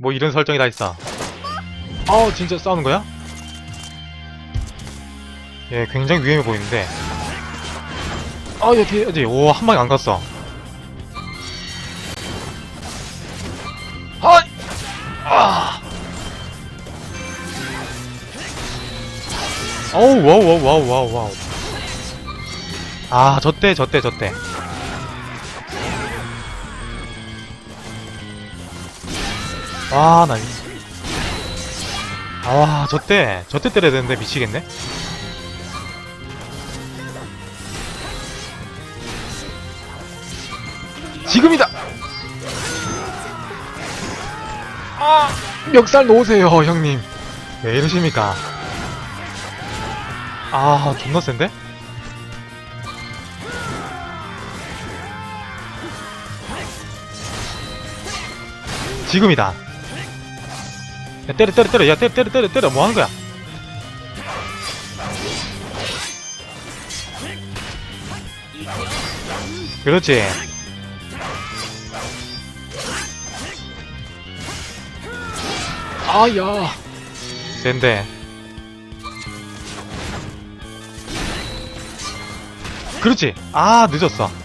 뭐 이런 설정이 다 있어. 아 진짜 싸우는 거야? 예, 굉장히 위험해 보이는데. 아 여기 어디 오한 방에 안 갔어. 아, 아. 어우 와우 와우 와우 와우 와우. 아 저때 저때 저때. 와, 나, 이- 아, 와, 저 때, 저때 때려야 되는데 미치겠네? 지금이다! 아, 멱살 놓으세요, 형님. 왜 이러십니까? 아, 존나 센데? 지금이다. 야, 때려, 때려, 때려. 야, 때려, 때려, 때려, 때려. 뭐 하는 거야? 그렇지. 아, 야. 센데. 그렇지. 아, 늦었어.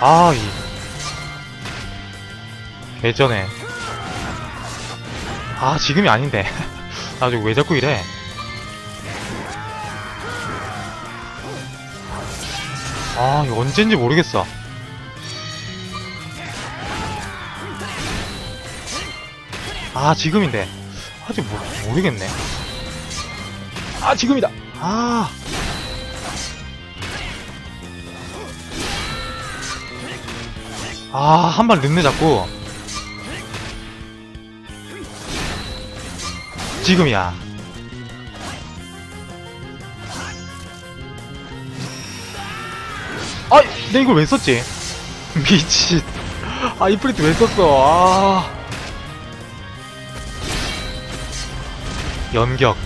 아, 이. 예전에. 아, 지금이 아닌데. 나 지금 왜 자꾸 이래? 아, 이거 언젠지 모르겠어. 아, 지금인데. 아직 모, 모르겠네. 아, 지금이다. 아. 아, 한 발 늦네, 자꾸. 지금이야. 아, 내 이걸 왜 썼지? 미친. 아, 이 프리트 왜 썼어? 아. 연격.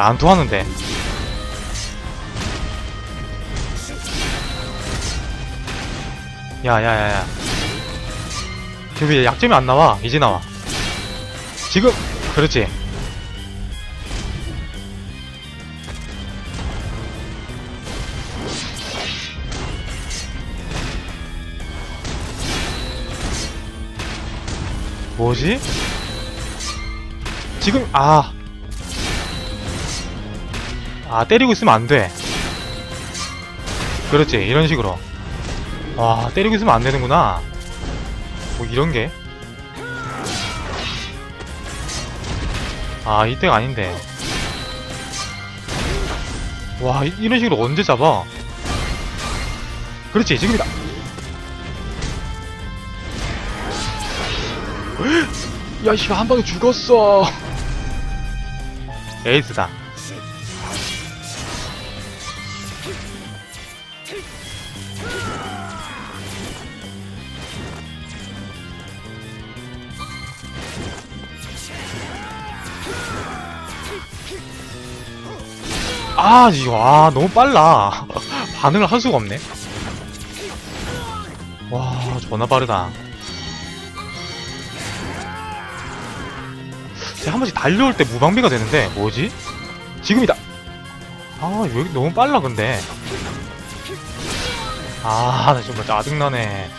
안 통하는데. 야, 야, 야, 야. 지금 왜 약점이 안 나와? 이제 나와. 지금! 그렇지. 뭐지? 지금, 아. 아, 때리고 있으면 안 돼. 그렇지, 이런 식으로. 와, 때리고 있으면 안 되는구나. 뭐, 이런 게. 아, 이때가 아닌데. 와, 이, 이런 식으로 언제 잡아? 그렇지, 지금이다. 야, 씨, 한 방에 죽었어. 에이스다. 아, 이거, 아, 너무 빨라. 반응을 할 수가 없네. 와, 전화 빠르다. 제가 한 번씩 달려올 때 무방비가 되는데, 뭐지? 지금이다! 아, 왜 이렇게 너무 빨라, 근데. 아, 나 정말 짜증나네.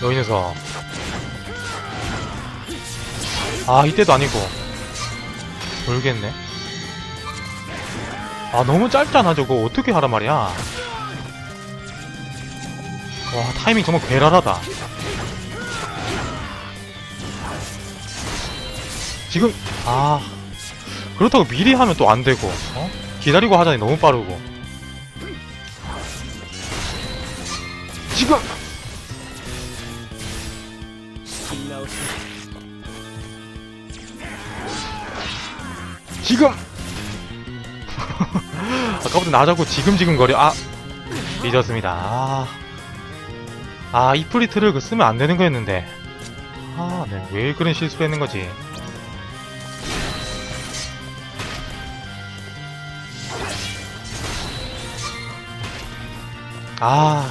너이 녀석. 아, 이때도 아니고. 모르겠네. 아 너무 짧잖아 저거. 어떻게 하란 말이야? 와 타이밍 정말 괴랄하다. 지금 아 그렇다고 미리 하면 또 안되고 어? 기다리고 하자니 너무 빠르고. 지금! 지금! 아까부터 나 자꾸 지금 지금 거려. 아 잊었습니다. 아, 아 이프리트를 그 쓰면 안 되는 거였는데. 아 네 왜 그런 실수를 했는 거지? 아.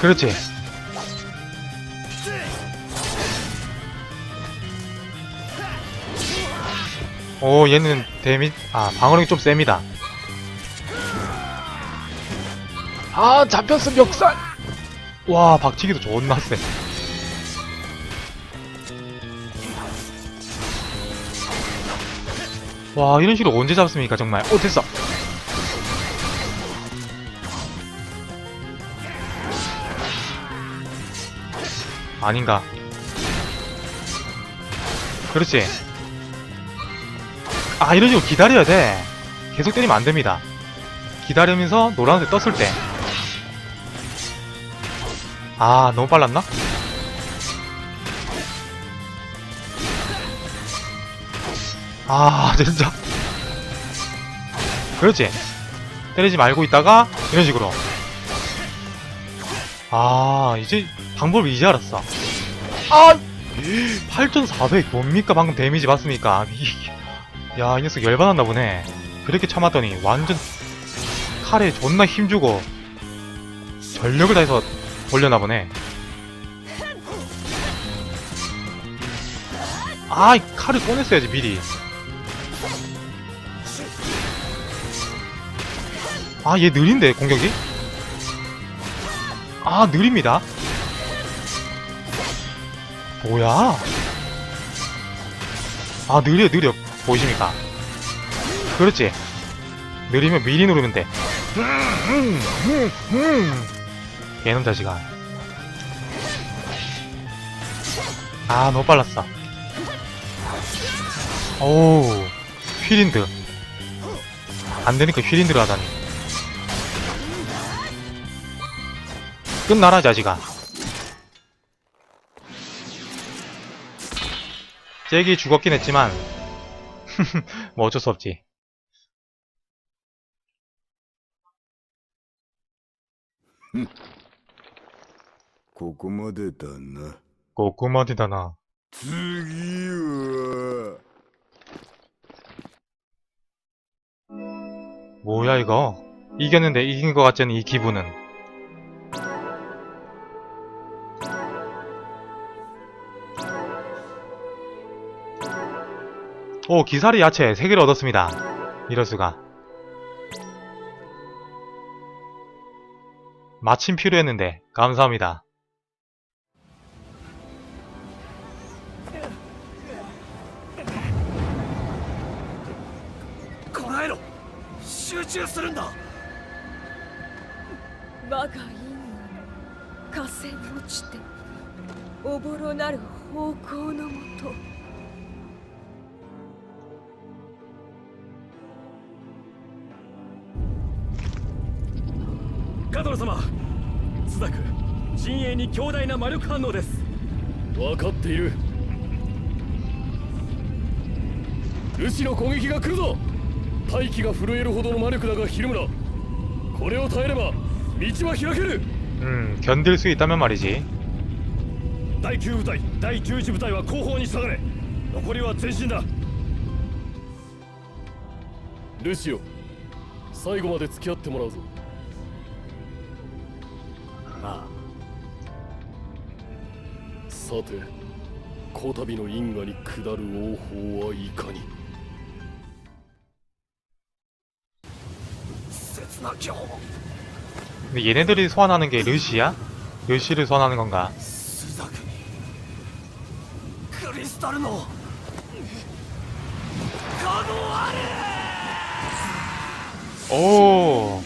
그렇지 오 얘는 데미 아 방어력이 좀 셉니다 아 잡혔음 멱살 와 박치기도 존나 세 와, 이런 식으로 언제 잡습니까, 정말? 오, 됐어! 아닌가. 그렇지. 아, 이런 식으로 기다려야 돼. 계속 때리면 안 됩니다. 기다리면서 노란색 떴을 때. 아, 너무 빨랐나? 아, 진짜. 그렇지. 때리지 말고 있다가, 이런 식으로. 아, 이제, 방법을 이제 알았어. 아! 8400 뭡니까? 방금 데미지 봤습니까? 이- 야, 이 녀석 열받았나 보네. 그렇게 참았더니, 완전, 칼에 존나 힘주고, 전력을 다해서 돌려나 보네. 아, 이 칼을 꺼냈어야지, 미리. 아, 얘 느린데, 공격이? 아, 느립니다. 뭐야? 아, 느려, 느려. 보이십니까? 그렇지. 느리면 미리 누르면 돼. 얘놈 자식아. 아, 너무 빨랐어. 오우, 휠인드. 안 되니까 휠인드를 하다니. 끝나라, 자식아. 잭이 죽었긴 했지만, 뭐 어쩔 수 없지. 고구마대다나. 고구마대다나. 뭐야 이거? 이겼는데 이긴 것 같지 않은 이 기분은. 오, 기사리 야채 3개를 얻었습니다. 이럴 수가. 마침 필요했는데, 감사합니다. こらえろ集中するんだ我が因果火星に落ちておぼろなる方向のもと ガトル様スザク陣営に強大な魔力反応です分かっているルシの攻撃が来るぞ大気が震えるほどの魔力だがヒルムラこれを耐えれば道は開ける 음, 견딜 수 있다면 말이지. 第9部隊第11部隊は後方に下がれ残りは前進だルシオ最後まで付き合ってもらうぞ さてこたびの因果に下る王法はいかに切な今日 근데 얘네들이 소환하는 게 르시야? 르시를 소환하는 건가? スザククリスタルの可能あれ 오.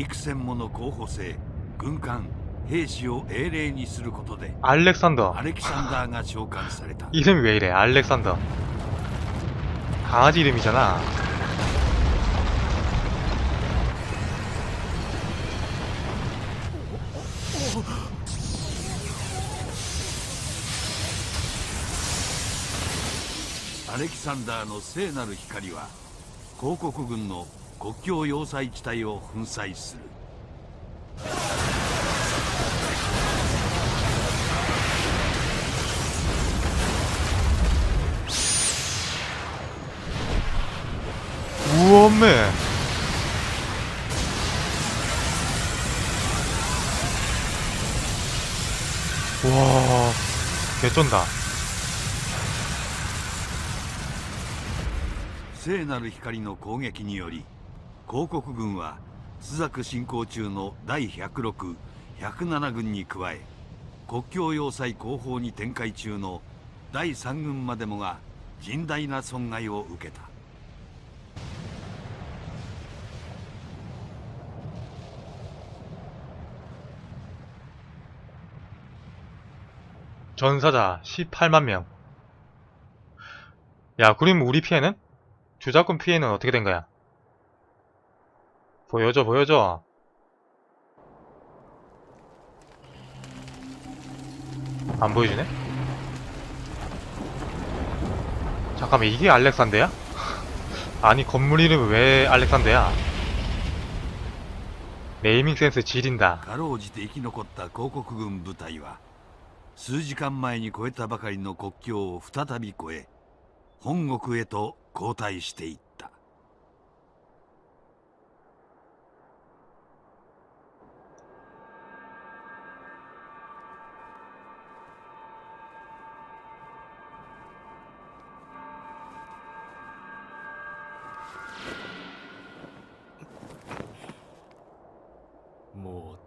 幾千もの候補生軍艦兵士を英霊にすることで 알렉산더 アレキサンダーが召喚された 이름이 왜 이래? 알렉산더 강아지 이름이잖아. アレキサンダーの聖なる光は広告軍の 国境要塞地帯を粉砕する 우엄매. 와, 개쩐다. 聖なる光の攻撃により 広告軍は朱雀進行中の第106、107軍に加え国境要塞後方に展開中の第3軍までもが甚大な損害を受けた 전사자 18만 명. 야, 그럼 우리 피해는? 주작권 피해는 어떻게 된 거야? 보여줘, 보여줘. 안 보여주네? 잠깐만, 이게 알렉산더야? 아니, 건물 이름이 왜 알렉산더야? 네이밍 센스 지린다. かろうじて生き残った広告軍部隊は数時間前に越えたばかりの国境を再び越え本国へと後退していった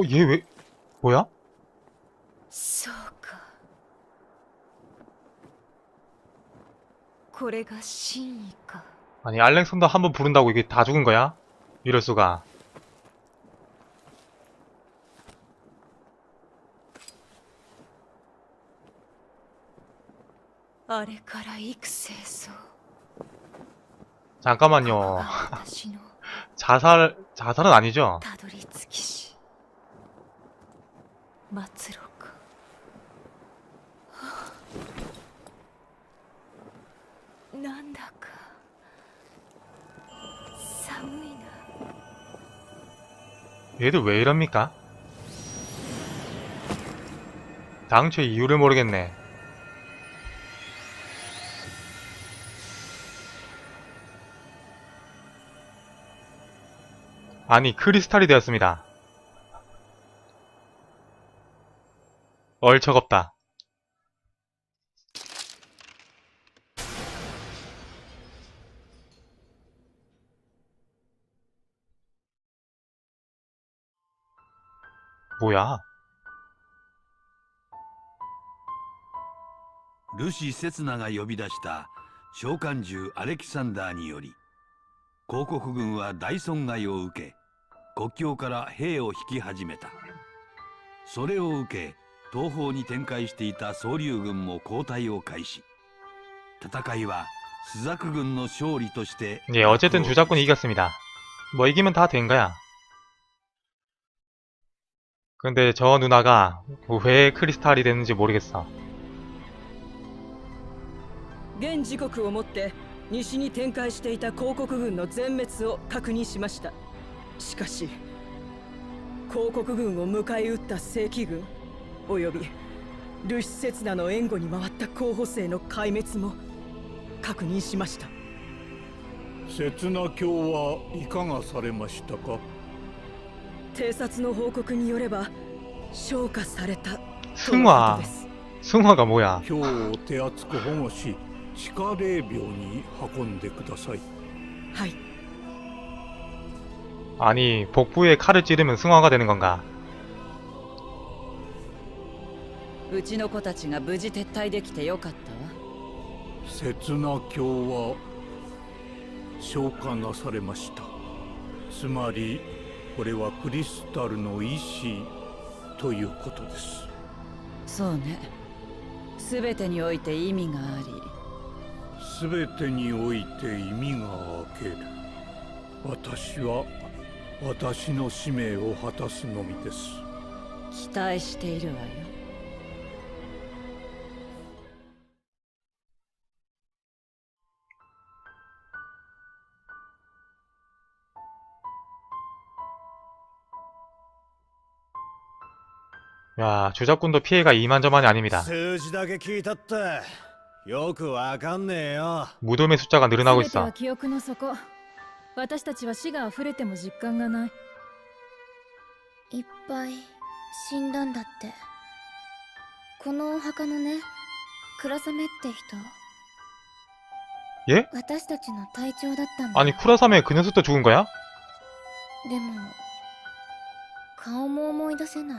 어, 얘 왜, 뭐야? そうかこれが真意か 아니, 알렉산더 한 번 부른다고 이게 다 죽은 거야? 이럴 수가. あれから幾世そう 잠깐만요. が私の 자살, 자살은 아니죠? たどり着きし 末路かはあなんだか寒いな 얘들 왜 이럽니까? 당초에 이유를 모르겠네. 아니, 크리스탈이 되었습니다. 얼척없다. 뭐야? ルシ・セツナが呼び出した召喚獣アレキサンダーにより広告軍は大損害を受け国境から兵を引き始めたそれを受け 東方に展開していた総流軍も交代を開始戦いはスザク軍の勝利として 예, 어쨌든 주작군이 이겼습니다. 뭐 이기면 다 된 거야. 근데 저 누나가 왜 크리스탈이 됐는지 모르겠어. 現時刻をもって西に展開していた広告軍の全滅を確認しましたしかし広告軍を迎え撃った正規軍 およびルシ・セツナの援護に回った候補生の壊滅も確認しました刹那教はいかがされましたか偵察の報告によれば消化されたとのこと 승화. です 승화가 뭐야? 今日を手厚く保護し地下霊廟に運んでくださいはい 아니 복부에 칼을 찌르면 승화가 되는 건가? うちの子たちが無事撤退できてよかったわ。刹那教は消化なされました。つまりこれはクリスタルの意志ということです。そうね。全てにおいて意味があり。全てにおいて意味があける。私は私の使命を果たすのみです。期待しているわよ 야 주작군도 피해가 이만저만이 아닙니다. 数字だけ聞いたってよくわかんねえよ 무덤의 숫자가 늘어나고 全ては 있어. 記憶の底私たちは死が溢れても実感がないいっぱい死んだんだってこのお墓のね倉雨って人 예? 私たちの隊長だったんだ 아니 쿠라사메 그 녀석도 죽은 거야? でも顔も思い出せない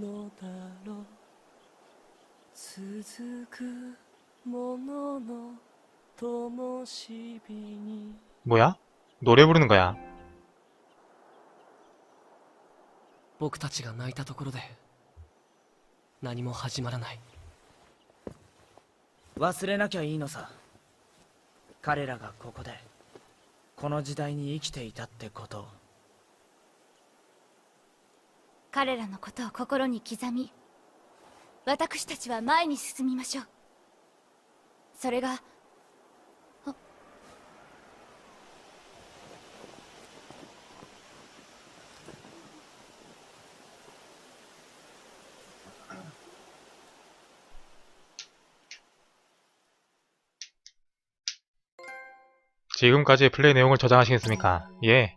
のだろう続くものの灯火に 뭐야? 노래 부르는 거야. 僕たちが泣いたところで何も始まらない忘れなきゃいいのさ彼らがここでこの時代に生きていたってことを 彼らのことを心に刻み私たちは前に進みましょうそれがあ 지금까지의 플레이 내용을 저장하시겠습니까? 예.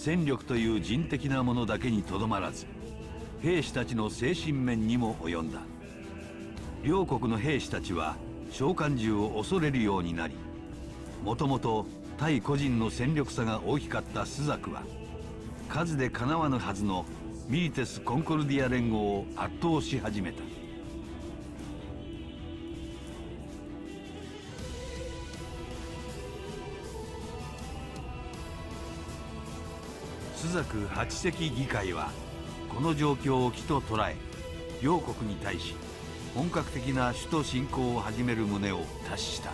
戦力という人的なものだけにとどまらず兵士たちの精神面にも及んだ。両国の兵士たちは召喚獣を恐れるようになりもともと対個人の戦力差が大きかったスザクは数でかなわぬはずのミリテス・コンコルディア連合を圧倒し始めた。八席議会はこの状況を起と捉え両国に対し本格的な首都侵攻を始める旨を達した。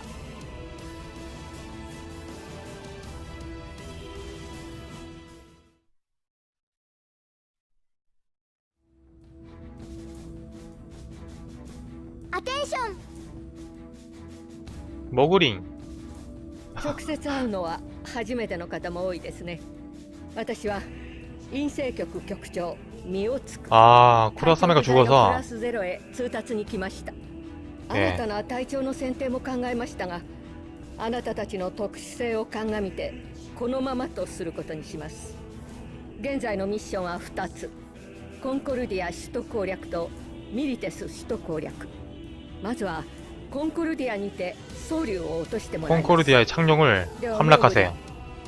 直接会うのは初めての方も多いですね。私は陰性局局長ミオツク 아 쿠라사메가 プラ 죽어서 スゼロへ通達に来ましたええ新たな隊長の選定も考えましたがあなたたちの特殊性を鑑みてこのままとすることにします現在のミッションは2つコンコルディア首都攻略とミリテス首都攻略まずはコンコルディアにて総流を落としてもらいます 콘코르디아의 착령을 함락하세요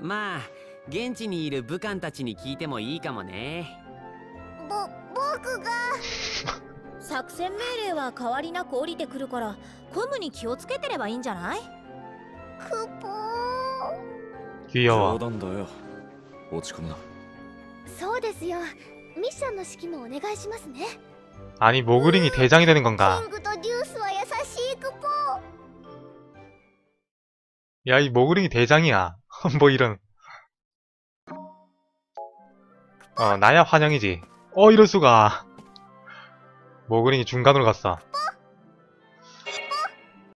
まあ現地にいる武官たちに聞いてもいいかもねぼ僕が作戦命令は変わりなく降りてくるからコムに気をつけてればいいんじゃないクポ 귀여워 冗談だよ落ち込むなそうですよミッションの指揮もお願いしますね 아니 모그링이 대장이 되는 キ 건가 ングとデュースは優しいクポ 야 이 모그링이 대장이야 뭐 이런. 어 나야 환영이지. 어 이럴 수가. 모그링이 중간으로 갔어